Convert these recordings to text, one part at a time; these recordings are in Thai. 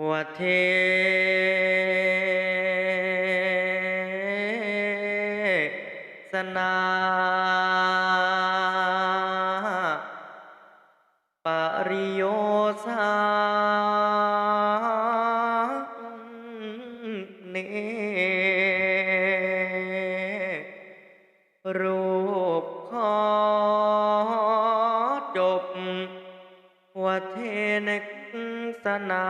หัวเทศนาปริโยสาเนรูปขอจบว่าเทนสนา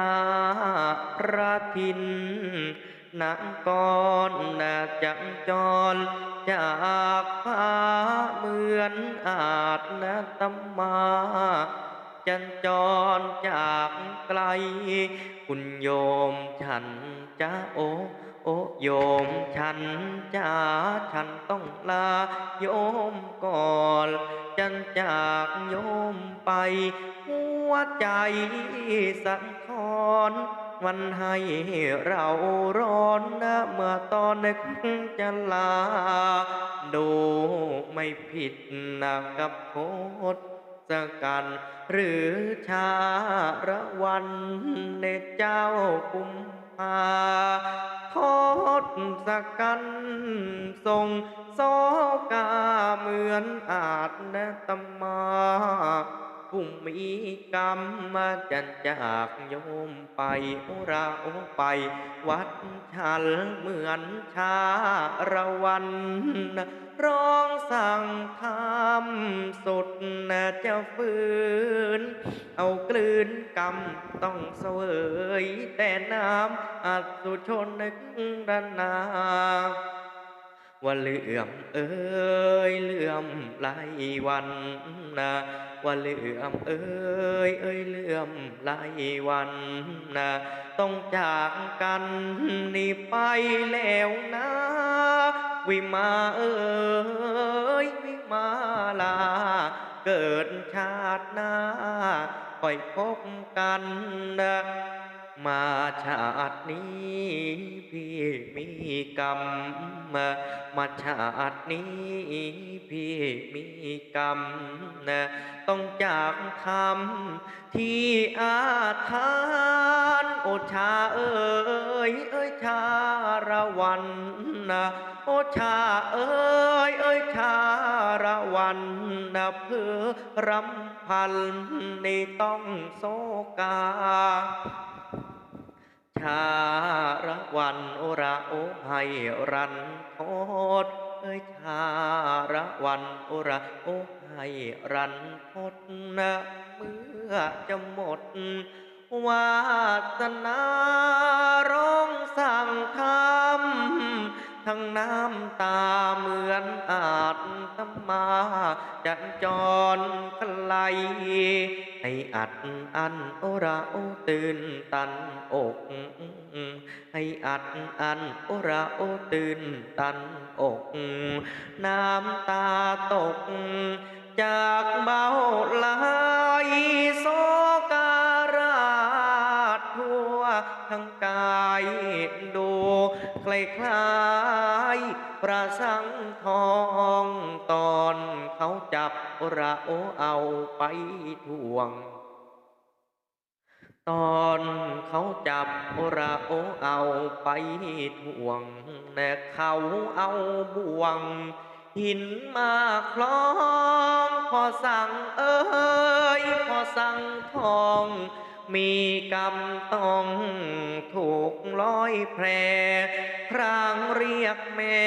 พระทินนังกรนาจังจร จากฟ้าเหมือนอาจนะตมมา จันจรจากไกล คุณโยมฉันจะโอโอโยมฉันจ้าฉันต้องลาโยมก่อนจันจากโยมไป หัวใจสังคอน วันให้เราร้อนนะเมื่อตอนนึกจะลา ดูไม่ผิดนะกับโพธสกันหรือชาระวันในเจ้ากุมภาโทษสกันทรงโซกาเหมือนอาจนะตมา ผู้มีกรรมมาจันจากโยมไปโอราโอไป วัดฉันเหมือนชาระวัน ร้องสั่งทำสุดน่าจะฝืน เอากลืนกรรมต้องเสวยแต่น้ำอัสุชนนึกรนา ว่าเหลื่อมเอ้ยเหลื่อมไหลวันนะว่าเหลื่อมเอ้ยเอ้ยเหลื่อมไหลวันนะต้องจากกันนี่ไปแล้วนะวิมาเอ้ยวิมาลา เกิดชาติหน้าค่อยพบกันนะ มาชาตินี้พี่มีกรรมมามาชาตินี้พี่มีกรรมนะต้องจากคำที่อาทานโอชาเอ้ยเอ้ยชาระวันนะโอชาเอ้ยเอ้ยชาระวันนะเพื่อรำพันในต้องโศกา ชาระวันโอระโอให้รันโทษเอ้ยชาระวันโอระโอให้รันโทดนะเมื่อจะหมดวาสนาร้องสั่งทำ ทั้งน้ำตาเหมือนอาจตมาจันจรไกลให้อัดอันโอระโอตื่นตันอก ให้อัดอันโอระโอตื่นตันอก น้ำตาตก จากเบาไหลโศการาช ทั้งกายดูคล้ายคล้ายๆประสังทองตอนเขาจับระโอเอาไปทวง ตอนเขาจับระโอเอาไปทวงแต่เขาเอาบ่วงหินมาคล้องพอสั่งเอ้ยพอสั่งทอง มีกรรมต้องถูกร้อยแพรพรางเรียกแม่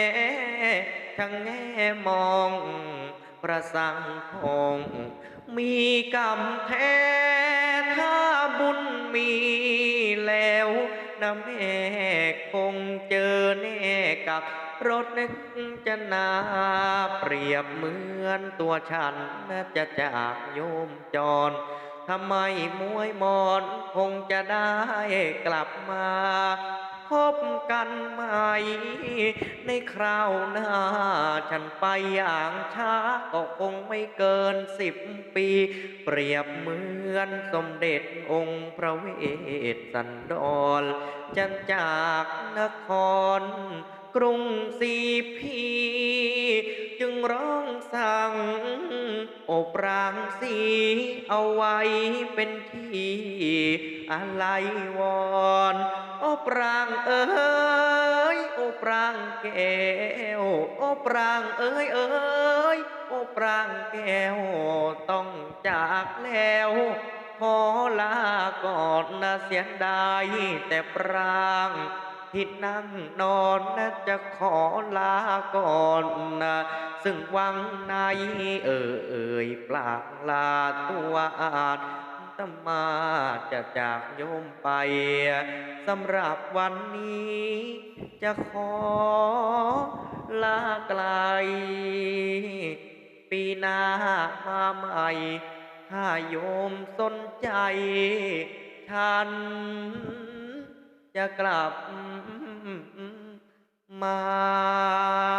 ช่างแง่มองประสังทองมีกรรมแท้ถ้าบุญมีแล้วนะแม่คงเจอแน่กับรถนึกจะนาเปรียบเหมือนตัวฉันจะจากโยมจร ทำไมมวยมอนคงจะได้กลับมา พบกันใหม่ ในคราวหน้า ฉันไปอย่างช้าก็คงไม่เกินสิบปี เปรียบเหมือนสมเด็จองค์พระเวสสันดรจันจากนครกรุงศรีพี จึงร้องสั่ง อบรางสีเอาไว้เป็นที่อะไรวอนโอบรางเอ้ยโอบรางแก้วโอบรางเอ้ยเอ้ยโอบรางแก้วต้องจากแล้วขอลาก่อนนะเสียดายแต่ปราง ที่นั่งนอนนะจะขอลาก่อนนะซึ่งวังในเอ่ยเอ่ยปลากลาตัวอาจตมาจะจากโยมไปสำหรับวันนี้ จะขอลาไกล ปีหน้ามาใหม่ถ้าโยมสนใจ ฉันจะกลับ มา